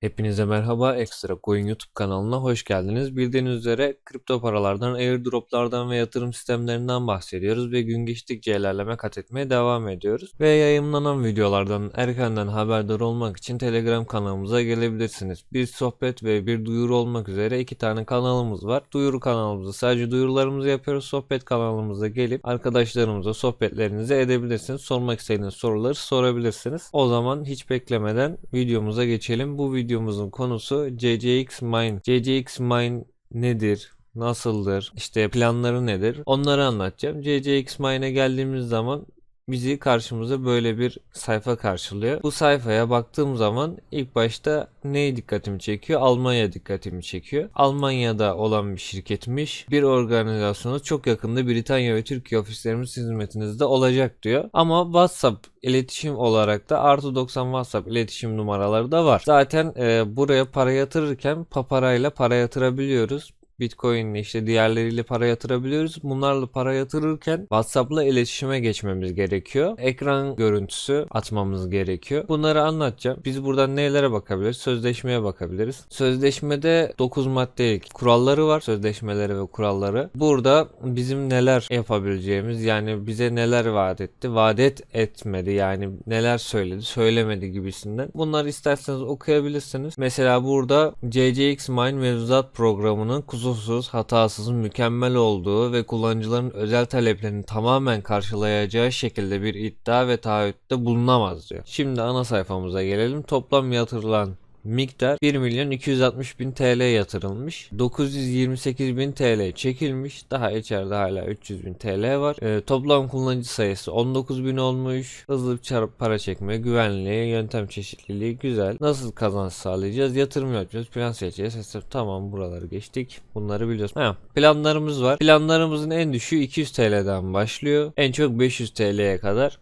Hepinize merhaba. Ekstra Coin YouTube kanalına hoş geldiniz. Bildiğiniz üzere kripto paralardan, airdroplardan ve yatırım sistemlerinden bahsediyoruz ve gün geçtikçe ilerleme kat etmeye devam ediyoruz. Ve yayınlanan videolardan erkenden haberdar olmak için Telegram kanalımıza gelebilirsiniz. Bir sohbet ve bir duyuru olmak üzere iki tane kanalımız var. Duyuru kanalımızda sadece duyurularımızı yapıyoruz. Sohbet kanalımıza gelip arkadaşlarımıza sohbetlerinizi edebilirsiniz. Sormak istediğiniz soruları sorabilirsiniz. O zaman hiç beklemeden videomuza geçelim. Bu videomuzun konusu JJX Mine. JJX Mine nedir? Nasıldır? İşte planları nedir? Onları anlatacağım. JJX Mine'e geldiğimiz zaman bizi karşımıza böyle bir sayfa karşılıyor. Bu sayfaya baktığım zaman ilk başta neye dikkatimi çekiyor? Almanya dikkatimi çekiyor. Almanya'da olan bir şirketmiş. Bir organizasyonu çok yakında Britanya ve Türkiye ofislerimiz hizmetinizde olacak diyor. Ama WhatsApp iletişim olarak da artı 90 WhatsApp iletişim numaraları da var. Zaten e, buraya para yatırırken paparayla para yatırabiliyoruz. Bitcoin ile işte diğerleriyle para yatırabiliyoruz. Bunlarla para yatırırken WhatsApp'la iletişime geçmemiz gerekiyor. Ekran görüntüsü atmamız gerekiyor. Bunları anlatacağım. Biz buradan nelere bakabiliriz? Sözleşmeye bakabiliriz. Sözleşmede 9 maddelik kuralları var. Sözleşmeleri ve kuralları. Burada bizim neler yapabileceğimiz yani bize neler vaat etti, vaat et etmedi yani neler söyledi, söylemedi gibisinden. Bunları isterseniz okuyabilirsiniz. Mesela burada JJX Mine mevzuat programının kusursuz, hatasız, mükemmel olduğu ve kullanıcıların özel taleplerini tamamen karşılayacağı şekilde bir iddia ve taahhütte bulunamaz diyor. Şimdi ana sayfamıza gelelim. Toplam yatırılan miktar 1 milyon 260 bin TL yatırılmış. 928 bin TL çekilmiş. Daha içeride hala 300 bin TL var. Ee, toplam kullanıcı sayısı 19 bin olmuş. Hızlı çarp para çekme, güvenliği, yöntem çeşitliliği güzel. Nasıl kazanç sağlayacağız? Yatırım yapacağız. Plan seçeceğiz. Hesap tamam buraları geçtik. Bunları biliyoruz. Ha, planlarımız var. Planlarımızın en düşüğü 200 TL'den başlıyor. En çok 500 TL'ye kadar.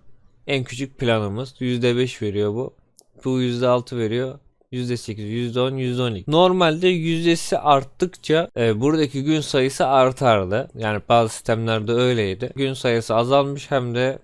En küçük planımız %5 veriyor bu. Bu %6 veriyor. %8, %10, %12. Normalde yüzdesi arttıkça e, buradaki gün sayısı artardı. Yani bazı sistemlerde öyleydi. Gün sayısı azalmış hem de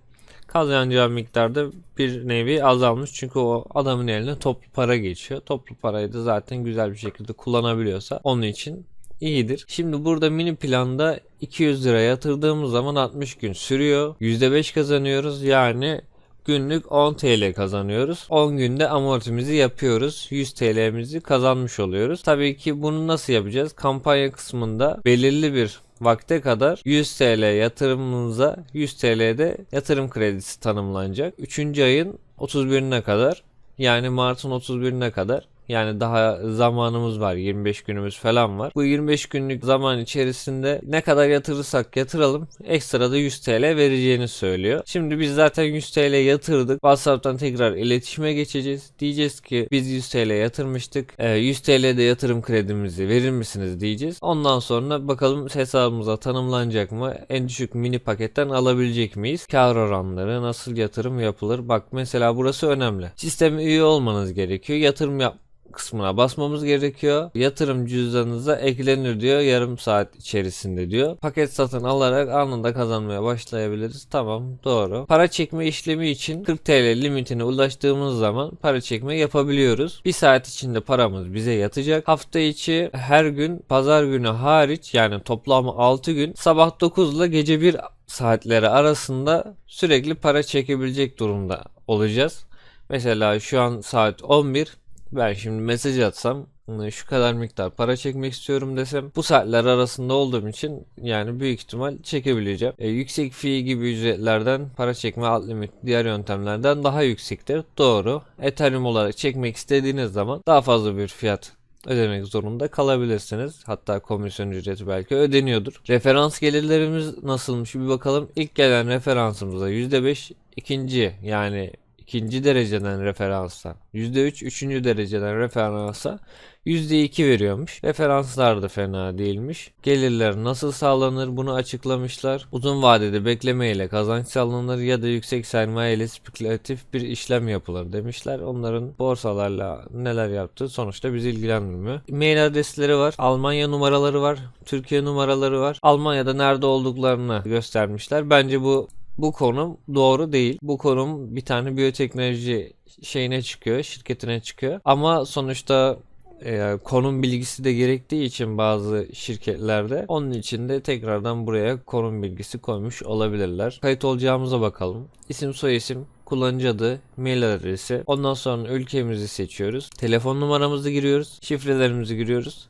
kazanacağı miktarda bir nevi azalmış. Çünkü o adamın eline toplu para geçiyor. Toplu parayı da zaten güzel bir şekilde kullanabiliyorsa onun için iyidir. Şimdi burada mini planda 200 lira yatırdığımız zaman 60 gün sürüyor. %5 kazanıyoruz. Yani günlük 10 TL kazanıyoruz. 10 günde amortimizi yapıyoruz. 100 TL'mizi kazanmış oluyoruz. Tabii ki bunu nasıl yapacağız? Kampanya kısmında belirli bir vakte kadar 100 TL yatırımınıza 100 TL'de yatırım kredisi tanımlanacak. 3. ayın 31'ine kadar yani Mart'ın 31'ine kadar yani daha zamanımız var 25 günümüz falan var. Bu 25 günlük zaman içerisinde ne kadar yatırırsak yatıralım ekstra da 100 TL vereceğini söylüyor. Şimdi biz zaten 100 TL yatırdık. WhatsApp'tan tekrar iletişime geçeceğiz. Diyeceğiz ki biz 100 TL yatırmıştık. E, 100 TL'de yatırım kredimizi verir misiniz diyeceğiz. Ondan sonra bakalım hesabımıza tanımlanacak mı? En düşük mini paketten alabilecek miyiz? Kar oranları nasıl yatırım yapılır? Bak mesela burası önemli. Sisteme üye olmanız gerekiyor. Yatırım yap kısmına basmamız gerekiyor. Yatırım cüzdanınıza eklenir diyor yarım saat içerisinde diyor. Paket satın alarak anında kazanmaya başlayabiliriz. Tamam doğru. Para çekme işlemi için 40 TL limitine ulaştığımız zaman para çekme yapabiliyoruz. Bir saat içinde paramız bize yatacak. Hafta içi her gün pazar günü hariç yani toplam 6 gün sabah 9 ile gece 1 saatleri arasında sürekli para çekebilecek durumda olacağız. Mesela şu an saat 11 ben şimdi mesaj atsam şu kadar miktar para çekmek istiyorum desem bu saatler arasında olduğum için yani büyük ihtimal çekebileceğim. E, yüksek fee gibi ücretlerden para çekme alt limit diğer yöntemlerden daha yüksektir. Doğru. Ethereum olarak çekmek istediğiniz zaman daha fazla bir fiyat ödemek zorunda kalabilirsiniz. Hatta komisyon ücreti belki ödeniyordur. Referans gelirlerimiz nasılmış bir bakalım. İlk gelen referansımıza %5, ikinci yani ikinci dereceden referansa %3, üçüncü dereceden referansa %2 veriyormuş. Referanslar da fena değilmiş. Gelirler nasıl sağlanır bunu açıklamışlar. Uzun vadede bekleme ile kazanç sağlanır ya da yüksek sermaye ile spekülatif bir işlem yapılır demişler. Onların borsalarla neler yaptığı sonuçta bizi ilgilendirmiyor. Mail adresleri var. Almanya numaraları var. Türkiye numaraları var. Almanya'da nerede olduklarını göstermişler. Bence bu bu konum doğru değil. Bu konum bir tane biyoteknoloji şeyine çıkıyor, şirketine çıkıyor. Ama sonuçta e, konum bilgisi de gerektiği için bazı şirketlerde onun için de tekrardan buraya konum bilgisi koymuş olabilirler. Kayıt olacağımıza bakalım. İsim soyisim kullanıcı adı, mail adresi. Ondan sonra ülkemizi seçiyoruz. Telefon numaramızı giriyoruz. Şifrelerimizi giriyoruz.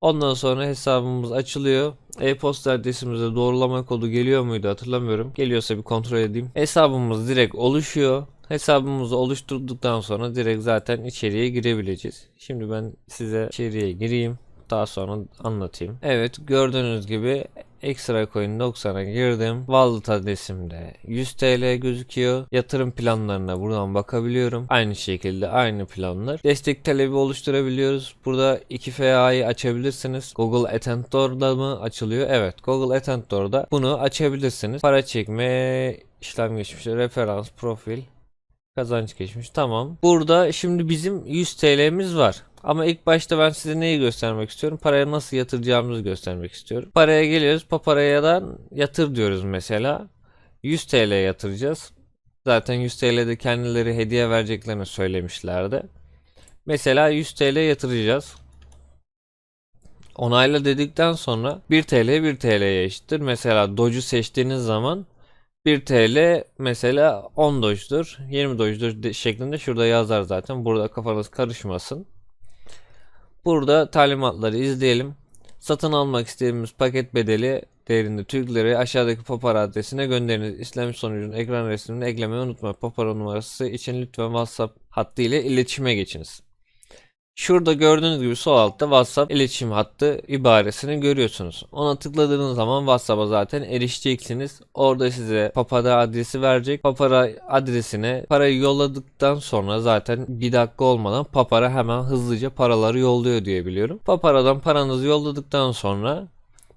Ondan sonra hesabımız açılıyor. E-posta adresimize doğrulama kodu geliyor muydu hatırlamıyorum. Geliyorsa bir kontrol edeyim. Hesabımız direkt oluşuyor. Hesabımızı oluşturduktan sonra direkt zaten içeriye girebileceğiz. Şimdi ben size içeriye gireyim. Daha sonra anlatayım. Evet gördüğünüz gibi Extra Coin 90'a girdim. Wallet adresimde 100 TL gözüküyor. Yatırım planlarına buradan bakabiliyorum. Aynı şekilde aynı planlar. Destek talebi oluşturabiliyoruz. Burada 2FA'yı açabilirsiniz. Google Attentor'da mı açılıyor? Evet Google Attentor'da bunu açabilirsiniz. Para çekme, işlem geçmişi, referans, profil, Kazanç geçmiş. Tamam. Burada şimdi bizim 100 TL'miz var. Ama ilk başta ben size neyi göstermek istiyorum? Paraya nasıl yatıracağımızı göstermek istiyorum. Paraya geliyoruz. Paparaya'dan yatır diyoruz mesela. 100 TL yatıracağız. Zaten 100 TL'de kendileri hediye vereceklerini söylemişlerdi. Mesela 100 TL yatıracağız. Onayla dedikten sonra 1 TL 1 TL'ye eşittir. Mesela Doge'u seçtiğiniz zaman 1 TL mesela 10 Doge'dur, 20 Doge'dur de- şeklinde şurada yazar zaten. Burada kafanız karışmasın. Burada talimatları izleyelim. Satın almak istediğimiz paket bedeli değerinde Türk lirayı aşağıdaki Papara adresine gönderiniz. İşlem sonucunun ekran resmini eklemeyi unutmayın. Papara numarası için lütfen WhatsApp hattı ile iletişime geçiniz. Şurada gördüğünüz gibi sol altta WhatsApp iletişim hattı ibaresini görüyorsunuz. Ona tıkladığınız zaman WhatsApp'a zaten erişeceksiniz. Orada size Papara adresi verecek. Papara adresine parayı yolladıktan sonra zaten bir dakika olmadan Papara hemen hızlıca paraları yolluyor diye biliyorum. Papara'dan paranızı yolladıktan sonra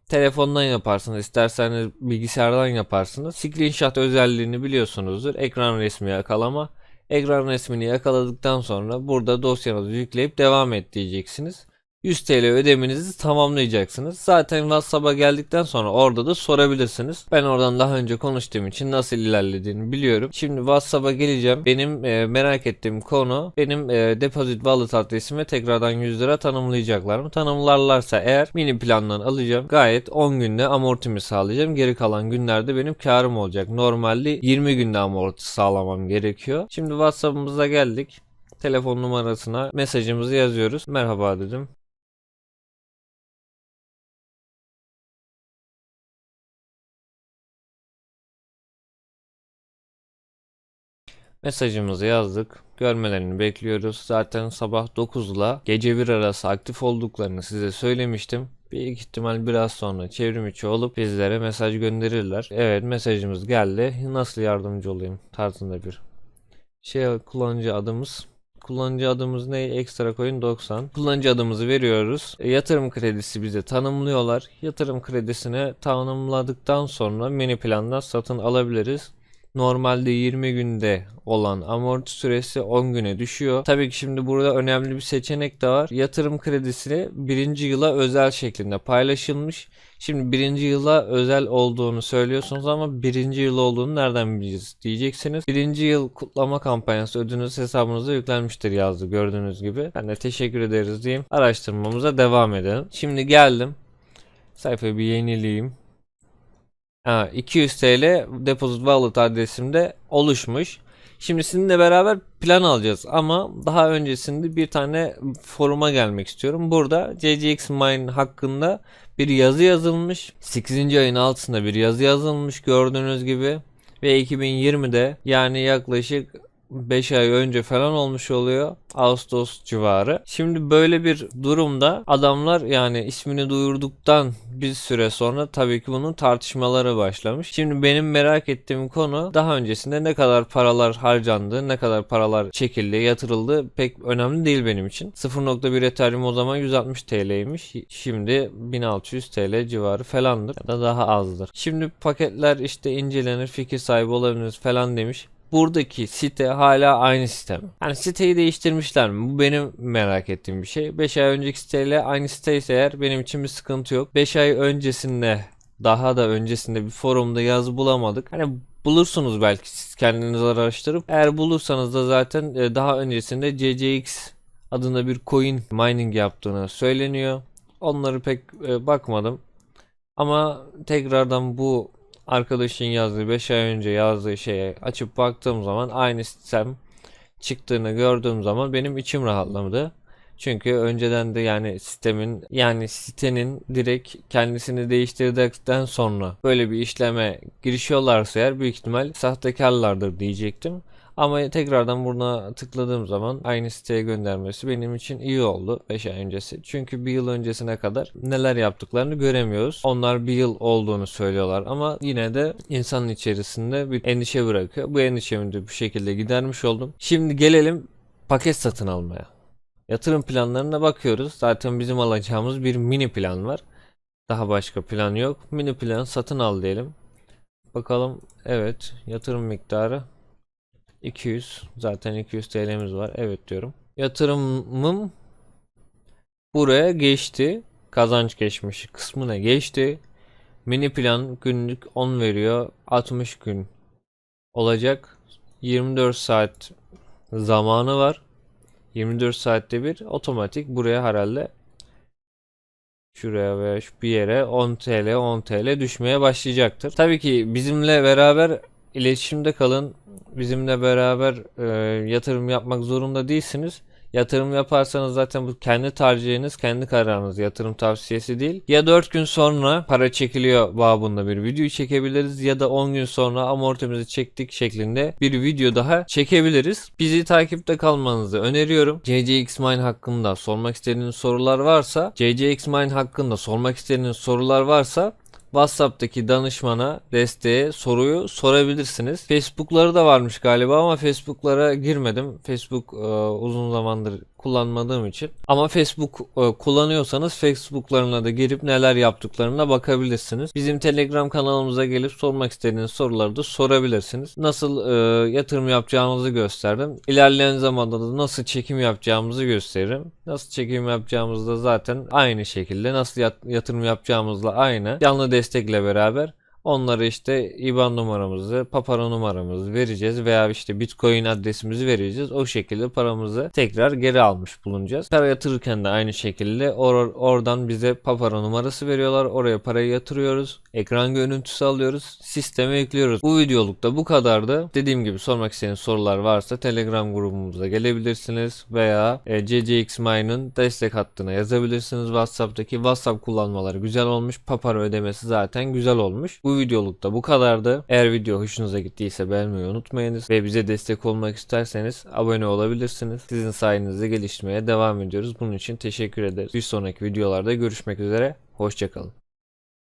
Telefondan yaparsınız, isterseniz bilgisayardan yaparsınız. Screenshot özelliğini biliyorsunuzdur. Ekran resmi yakalama. Ekran resmini yakaladıktan sonra burada dosyanızı yükleyip devam et diyeceksiniz. 100 TL ödemenizi tamamlayacaksınız. Zaten WhatsApp'a geldikten sonra orada da sorabilirsiniz. Ben oradan daha önce konuştuğum için nasıl ilerlediğini biliyorum. Şimdi WhatsApp'a geleceğim. Benim e, merak ettiğim konu benim e, deposit wallet adresime tekrardan 100 lira tanımlayacaklar mı? Tanımlarlarsa eğer mini plandan alacağım. Gayet 10 günde amortimi sağlayacağım. Geri kalan günlerde benim karım olacak. Normalde 20 günde amorti sağlamam gerekiyor. Şimdi WhatsApp'ımıza geldik. Telefon numarasına mesajımızı yazıyoruz. Merhaba dedim. Mesajımızı yazdık. Görmelerini bekliyoruz. Zaten sabah 9 ile gece 1 arası aktif olduklarını size söylemiştim. Büyük ihtimal biraz sonra çevrim içi olup bizlere mesaj gönderirler. Evet mesajımız geldi. Nasıl yardımcı olayım tarzında bir şey kullanıcı adımız. Kullanıcı adımız ne? Ekstra coin 90. Kullanıcı adımızı veriyoruz. E, yatırım kredisi bize tanımlıyorlar. Yatırım kredisini tanımladıktan sonra mini plandan satın alabiliriz. Normalde 20 günde olan amorti süresi 10 güne düşüyor. Tabii ki şimdi burada önemli bir seçenek de var. Yatırım kredisini birinci yıla özel şeklinde paylaşılmış. Şimdi birinci yıla özel olduğunu söylüyorsunuz ama birinci yıl olduğunu nereden bileceğiz diyeceksiniz. Birinci yıl kutlama kampanyası ödünüz hesabınıza yüklenmiştir yazdı gördüğünüz gibi. Ben de teşekkür ederiz diyeyim. Araştırmamıza devam edelim. Şimdi geldim. Sayfayı bir yenileyim. Ha, 200 TL deposit wallet adresimde oluşmuş. Şimdi sizinle beraber plan alacağız ama daha öncesinde bir tane foruma gelmek istiyorum. Burada JJX Mine hakkında bir yazı yazılmış. 8. ayın altında bir yazı yazılmış gördüğünüz gibi. Ve 2020'de yani yaklaşık 5 ay önce falan olmuş oluyor. Ağustos civarı. Şimdi böyle bir durumda adamlar yani ismini duyurduktan bir süre sonra tabii ki bunun tartışmaları başlamış. Şimdi benim merak ettiğim konu daha öncesinde ne kadar paralar harcandı, ne kadar paralar çekildi, yatırıldı pek önemli değil benim için. 0.1 Ethereum o zaman 160 TL'ymiş. Şimdi 1600 TL civarı falandır ya da daha azdır. Şimdi paketler işte incelenir, fikir sahibi olabiliriz falan demiş buradaki site hala aynı sistem. Yani siteyi değiştirmişler mi? Bu benim merak ettiğim bir şey. 5 ay önceki siteyle aynı site ise eğer benim için bir sıkıntı yok. 5 ay öncesinde daha da öncesinde bir forumda yazı bulamadık. Hani Bulursunuz belki siz kendiniz araştırıp. Eğer bulursanız da zaten e, daha öncesinde CCX adında bir coin mining yaptığını söyleniyor. Onları pek e, bakmadım. Ama tekrardan bu arkadaşın yazdığı 5 ay önce yazdığı şeye açıp baktığım zaman aynı sistem çıktığını gördüğüm zaman benim içim rahatlamadı. Çünkü önceden de yani sistemin yani sitenin direkt kendisini değiştirdikten sonra böyle bir işleme girişiyorlarsa eğer büyük ihtimal sahtekarlardır diyecektim. Ama tekrardan buna tıkladığım zaman aynı siteye göndermesi benim için iyi oldu 5 ay öncesi. Çünkü bir yıl öncesine kadar neler yaptıklarını göremiyoruz. Onlar bir yıl olduğunu söylüyorlar ama yine de insanın içerisinde bir endişe bırakıyor. Bu endişemi de bu şekilde gidermiş oldum. Şimdi gelelim paket satın almaya. Yatırım planlarına bakıyoruz. Zaten bizim alacağımız bir mini plan var. Daha başka plan yok. Mini plan satın al diyelim. Bakalım evet yatırım miktarı 200 zaten 200 TL'miz var. Evet diyorum. Yatırımım buraya geçti. Kazanç geçmiş kısmına geçti. Mini plan günlük 10 veriyor. 60 gün olacak. 24 saat zamanı var. 24 saatte bir otomatik buraya herhalde şuraya veya şu bir yere 10 TL 10 TL düşmeye başlayacaktır. Tabii ki bizimle beraber iletişimde kalın. Bizimle beraber e, yatırım yapmak zorunda değilsiniz. Yatırım yaparsanız zaten bu kendi tercihiniz, kendi kararınız. Yatırım tavsiyesi değil. Ya 4 gün sonra para çekiliyor babında bir video çekebiliriz ya da 10 gün sonra amortimizi çektik şeklinde bir video daha çekebiliriz. Bizi takipte kalmanızı öneriyorum. JJX Mine hakkında sormak istediğiniz sorular varsa, JJX Mine hakkında sormak istediğiniz sorular varsa WhatsApp'taki danışmana desteğe soruyu sorabilirsiniz. Facebook'ları da varmış galiba ama Facebook'lara girmedim. Facebook e, uzun zamandır kullanmadığım için. Ama Facebook e, kullanıyorsanız Facebook'larına da girip neler yaptıklarına bakabilirsiniz. Bizim Telegram kanalımıza gelip sormak istediğiniz soruları da sorabilirsiniz. Nasıl e, yatırım yapacağınızı gösterdim. İlerleyen zamanda da nasıl çekim yapacağımızı gösteririm. Nasıl çekim yapacağımızı da zaten aynı şekilde nasıl yat- yatırım yapacağımızla aynı. Canlı destekle beraber Onlara işte IBAN numaramızı, papara numaramızı vereceğiz veya işte Bitcoin adresimizi vereceğiz. O şekilde paramızı tekrar geri almış bulunacağız. Para yatırırken de aynı şekilde or- oradan bize papara numarası veriyorlar. Oraya parayı yatırıyoruz. Ekran görüntüsü alıyoruz. Sisteme ekliyoruz. Bu videolukta bu kadardı. Dediğim gibi sormak istediğiniz sorular varsa Telegram grubumuza gelebilirsiniz veya e, CCX Mine'ın destek hattına yazabilirsiniz. WhatsApp'taki WhatsApp kullanmaları güzel olmuş. Papara ödemesi zaten güzel olmuş. Bu videolukta bu kadardı. Eğer video hoşunuza gittiyse beğenmeyi unutmayınız ve bize destek olmak isterseniz abone olabilirsiniz. Sizin sayenizde gelişmeye devam ediyoruz. Bunun için teşekkür ederiz. Bir sonraki videolarda görüşmek üzere. Hoşçakalın.